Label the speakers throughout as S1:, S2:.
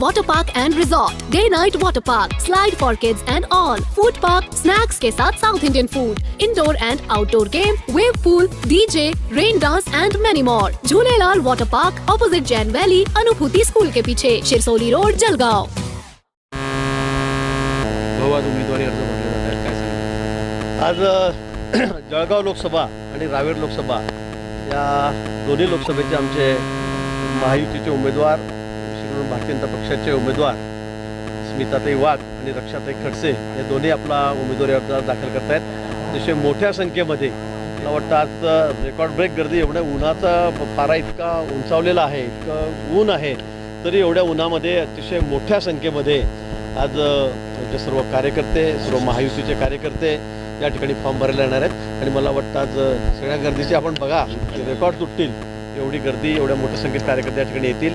S1: Water park and resort day night water park slide for kids and all food park snacks के साथ south Indian food indoor and outdoor game wave pool DJ rain dance and many more Jhulelal water park opposite Jain valley Anubhuti school के पीछे Shirsoli road Jalgaon
S2: आज
S3: जलगाव लोकसभा आणि रावेर लोकसभा या दोन्ही लोकसभेचे आमचे महायुतीचे उमेदवार विशेष भारतीय जनता पक्षाचे उमेदवार स्मिताताई वाघ आणि रक्षाताई खडसे हे दोन्ही आपला उमेदवारी अर्ज दाखल करतायत. अतिशय मोठ्या संख्येमध्ये मला वाटतं आज रेकॉर्ड ब्रेक गर्दी एवढ्या उन्हाचा पारा इतका उंचावलेला आहे इतकं ऊन आहे तरी एवढ्या उन्हामध्ये अतिशय मोठ्या संख्येमध्ये आज जे आमचे सर्व कार्यकर्ते सर्व महायुतीचे कार्यकर्ते या ठिकाणी फॉर्म भरायला येणार आहेत. आणि मला वाटतं आज सगळ्या गर्दीची आपण बघा रेकॉर्ड तुटतील एवढी गर्दी एवढ्या मोठ्या संख्येत कार्यकर्ते या ठिकाणी येतील.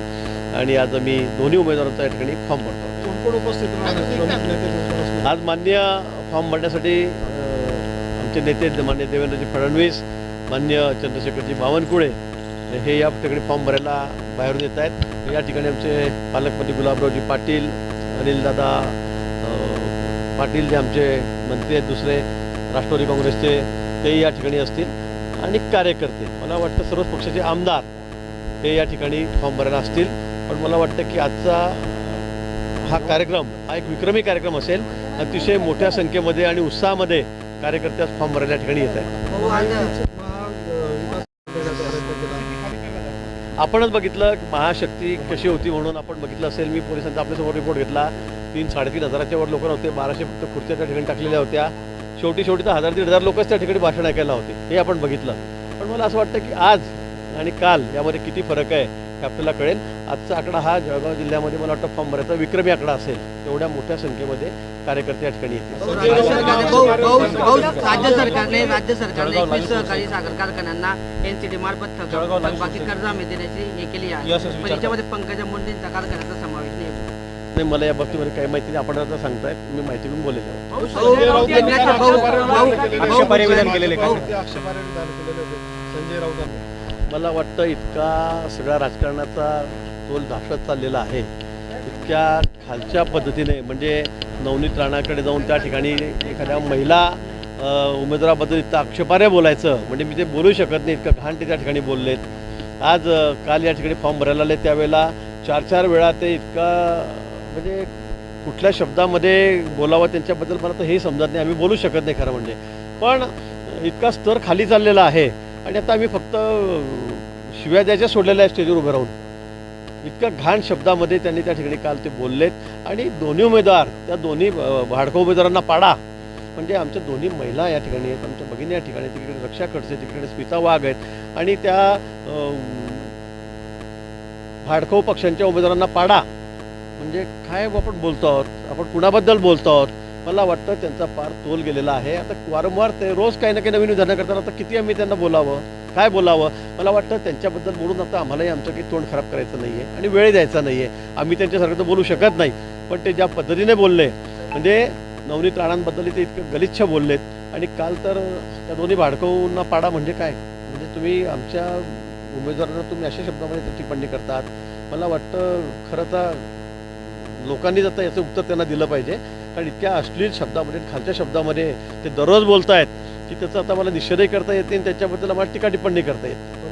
S3: आणि आज आम्ही दोन्ही उमेदवारांचा या ठिकाणी फॉर्म भरतो.
S2: कोण कोण उपस्थित राहणार
S3: आज मान्य फॉर्म भरण्यासाठी आमचे नेते मान्य देवेंद्रजी फडणवीस मान्य चंद्रशेखरजी बावनकुळे हे या ठिकाणी फॉर्म भरायला बाहेरून येत आहेत. या ठिकाणी आमचे पालकमंत्री गुलाबरावजी पाटील अनिलदादा पाटील जे आमचे मंत्री आहेत दुसरे राष्ट्रवादी काँग्रेसचे तेही या ठिकाणी असतील. आणि कार्यकर्ते मला वाटतं सर्वच पक्षाचे आमदार हे या ठिकाणी फॉर्म भरायला असतील. पण मला वाटतं की आजचा हा कार्यक्रम हा एक विक्रमी कार्यक्रम असेल. अतिशय मोठ्या संख्येमध्ये आणि उत्साहामध्ये कार्यकर्त्यास फॉर्म भरायला ठिकाणी येत आहेत. आपणच बघितलं की महाशक्ती कशी होती म्हणून आपण बघितलं असेल. मी पोलिसांचा आपल्यासमोर रिपोर्ट घेतला. तीन साडेतीन हजाराच्या वर लोक नव्हते. बाराशे फक्त खुर्च्या त्या ठिकाणी टाकलेल्या होत्या. शेवटी शेवटी तर हजार दीड हजार लोकच त्या ठिकाणी भाषण ऐकायला होते. हे आपण बघितलं. पण मला असं वाटतं की आज आणि काल यामध्ये किती फरक आहे? आपल्याला कळेल आजचा आकडा हा जळगाव जिल्ह्यामध्ये मला वाटतं फॉर्म भरायचा विक्रमी आकडा असेल एवढ्या मोठ्या संख्येमध्ये कार्यकर्ते या ठिकाणी येतील
S4: राज्य सरकारने भाऊ- भाऊ- भाऊ, राज्य सरकारने राज्य सरकारने एकवीस सहकारी साखर कारखान्यांना एनसीडी मार्फत थक- थकबाकी कर्ज हमी देण्याची हे केली आहे पण याच्यामध्ये पंकजा मुंडेंचा कारखान्याचा समावेश नाही
S3: नाही मला या बाबतीमध्ये काही माहिती नाही आपण आता सांगतायत मी माहिती घेऊन बोलेलो
S2: संजय राऊतांनी
S3: मला वाटतं इतका सगळ्या राजकारणाचा तोल धासत चाललेला आहे. इतक्या खालच्या पद्धतीने म्हणजे नवनीत राणाकडे जाऊन त्या ठिकाणी एखाद्या महिला उमेदवाराबद्दल इतकं आक्षेपार्ह बोलायचं म्हणजे मी ते बोलू शकत नाही इतकं घाण ते त्या ठिकाणी बोललेत. आज काल या ठिकाणी फॉर्म भरायला आले त्यावेळेला चार चार वेळा ते इतका म्हणजे कुठल्या शब्दामध्ये बोलावं त्यांच्याबद्दल मला तर हे समजत नाही आम्ही बोलू शकत नाही खरं म्हणजे. पण इतका स्तर खाली चाललेला आहे. आणि आता आम्ही फक्त शिव्या द्यायच्या सोडलेल्या आहे स्टेजवर उभं राहून. इतक्या घाण शब्दामध्ये त्यांनी त्या ठिकाणी काल ते बोललेत. आणि दोन्ही उमेदवार त्या दोन्ही अ, भाडकं उमेदवारांना पाडा. म्हणजे आमच्या दोन्ही महिला या ठिकाणी आहेत आमच्या भगिनी या ठिकाणी तिकडे रक्षा खडसे तिकडे स्मिता वाघ आहेत. आणि त्या अ, पक्षांच्या उमेदवारांना पाडा. म्हणजे काय आपण बोलतो आहोत? आपण कुणाबद्दल बोलतो आहोत? मला वाटतं त्यांचा पार तोल गेलेला आहे. आता वारंवार ते रोज काही ना काही नवीन विधानं करताना आता किती आम्ही त्यांना बोलावं? काय बोलावं? मला वाटतं त्यांच्याबद्दल बोलून आता आम्हालाही आमचं काही तोंड खराब करायचं नाही आहे आणि वेळ द्यायचा नाही आहे आम्ही त्यांच्यासारखं तर बोलू शकत नाही. पण ते ज्या पद्धतीने बोलले म्हणजे नवनीत राणांबद्दल ते इतकं गलिच्छ बोललेत. आणि काल तर त्या दोन्ही भाडकवूंना पाडा म्हणजे काय? म्हणजे तुम्ही आमच्या उमेदवारांना तुम्ही अशा शब्दामध्ये त्याची टिप्पणी करतात. मला वाटतं खरं तर लोकांनीच आता याचं उत्तर त्यांना दिलं पाहिजे. कारण इतक्या अश्लील शब्दामध्ये खालच्या शब्दामध्ये ते दररोज बोलत आहेत की त्याचा आता मला निषेधही करता येते आणि त्याच्याबद्दल आम्हाला टीका टिप्पणी करता येते